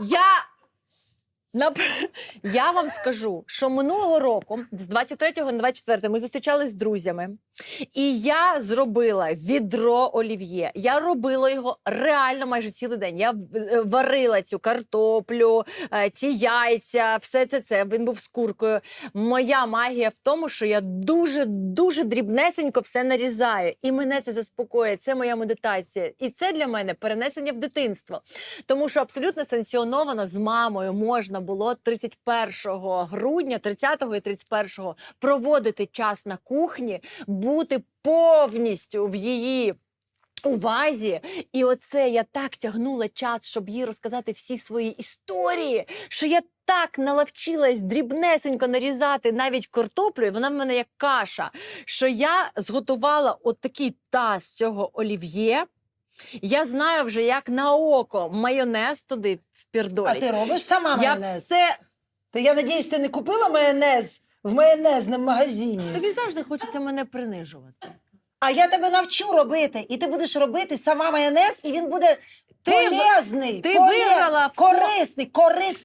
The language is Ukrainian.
Я Нап- Я вам скажу, що минулого року, з 23 на 24, ми зустрічались з друзями, і я зробила відро олів'є. Я робила його реально майже цілий день. Я е, варила цю картоплю, е, ці яйця, все це це. Він був з куркою. Моя магія в тому, що я дуже дуже дрібнесенько все нарізаю, і мене це заспокоює. Це моя медитація, і це для мене перенесення в дитинство. Тому що абсолютно санкціоновано з мамою можна було 31 грудня, 30 і 31 проводити час на кухні, бути повністю в її. Увазі, і оце я так тягнула час, щоб їй розказати всі свої історії, що я так наловчилась дрібнесенько нарізати навіть картоплю, і вона в мене як каша. Що я зготувала от такий таз цього олів'є. Я знаю вже, як на око майонез туди А ти робиш сама Я майонез? все Та я надіюсь, ти не купила майонез в майонезному магазині. тобі завжди хочеться мене принижувати. А я тебе навчу робити, і ти будеш робити сама майонез, і він буде Ти в- полезний, ти поле- виграла в корисний, корисний.